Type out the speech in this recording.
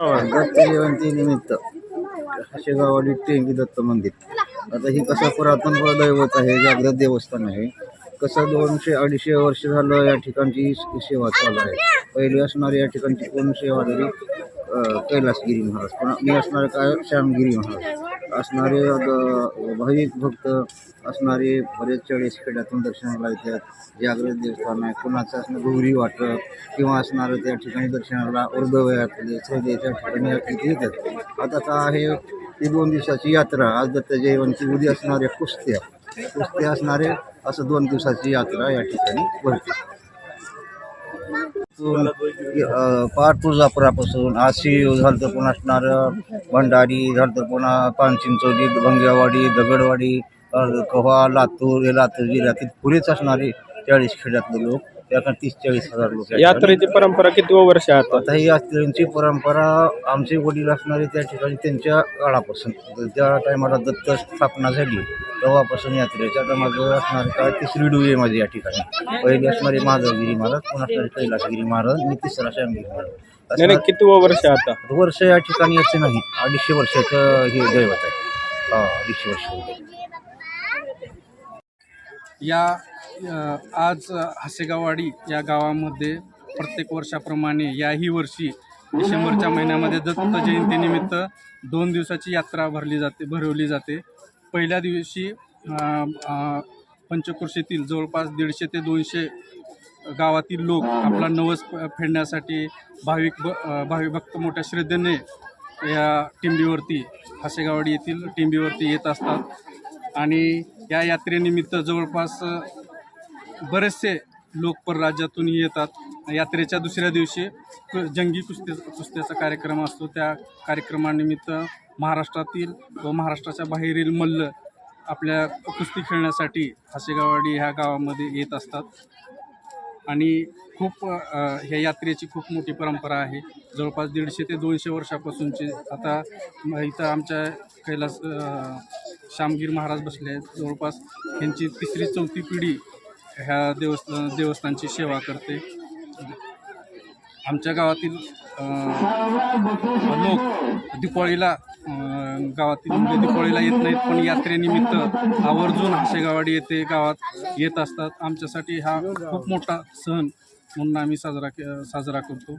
हो, दत्त निमित्त. शेगाववाडी टेंगी दत्त मंदिर. आता ही कसं पुरातन दैवत आहे जागृत देवस्थान आहे. कसं दोनशे अडीचशे वर्ष झालं या ठिकाणची सेवा चालू आहे. पहिली असणारी या ठिकाणची कोण सेवा अं, कैलासगिरी महाराज. पण मी असणार काय? श्यामगिरी महाराज. असणारे भाविक भक्त असणारे बरेच चाळीस खेड्यातून दर्शनाला येतात. जागृत देवस्थान आहे कुणाचं असणं गौरी वाटप किंवा असणारं त्या ठिकाणी दर्शनाला उर्दवयातले त्या ठिकाणी येतात. आता का आहे ती दोन दिवसाची यात्रा आज दत्त जयंती उद्या असणाऱ्या कुस्त्या. कुस्त्या असणारे असं दोन दिवसाची यात्रा या ठिकाणी भरते. पार तुळजापुरापासून आशी झालं तर पुन्हा असणारं भंडारी झालं तर पुन्हा पानचिंचोली भंग्यावाडी दगडवाडी कव्हा लातूर हे लातूर जिल्ह्यातील पुरेच असणारे चाळीस खेड्यातले लोक त्याकडे तीस चाळीस हजार लोक यात्रेची परंपरा किती वर्ष आहे आता आता ही यात्रेची परंपरा आमचे वडील असणारे त्या ठिकाणी त्यांच्या काळापासून ज्या टायमाला दत्त स्थापना झाली तेव्हापासून यात्रेच्या आता माझं असणारे काय तिसरी डू आहे माझी या ठिकाणी. पहिली असणारे माधवगिरी महाराज पुन्हा असणारे कैलासगिरी महाराज आणि तिसरा श्यामगिरी महाराज. नाही नाही, असं किती वर्ष आहे आता? वर्ष या ठिकाणी याचे नाही अडीचशे वर्षाचं हे दैवत आहे. हा अडीचशे वर्ष. या आज हसेगाववाडी या गावामध्ये प्रत्येक वर्षाप्रमाणे याही वर्षी डिसेंबरच्या महिन्यामध्ये दत्त जयंतीनिमित्त दोन दिवसाची यात्रा भरली जाते भरवली जाते. पहिल्या दिवशी पंचकृषीतील जवळपास दीडशे ते दोनशे गावातील लोक आपला नवस फेडण्यासाठी भाविक भ भाविक भक्त मोठ्या श्रद्धेने या टिंबीवरती हसेगावाडी येथील टिंबीवरती येत असतात. आणि या यात्रेनिमित्त जवळपास बरेचसे लोक परराज्यातून येतात. यात्रेच्या दुसऱ्या दिवशी जंगी कुस्ती कुस्त्याचा कार्यक्रम असतो. त्या कार्यक्रमानिमित्त महाराष्ट्रातील व महाराष्ट्राच्या बाहेरील मल्ल आपल्या कुस्ती खेळण्यासाठी हसेगावाडी ह्या गावामध्ये येत असतात. आणि खूप ह्या यात्रेची खूप मोठी परंपरा आहे. जवळपास दीडशे ते दोनशे वर्षापासूनची. आता इथं आमच्या कैलास श्यामगीर महाराज बसले आहेत. जवळपास यांची तिसरी चौथी पिढी ह्या देवस्थान देवस्थानची सेवा करते. आमच्या गावातील लोक दिपाळीला गावातील मुले दिपाळीला येत नाहीत पण यात्रेनिमित्त आवर्जून हसेगावाडी येथे गावात येत असतात. आमच्यासाठी हा खूप मोठा सण म्हणून आम्ही साजरा के साजरा करतो.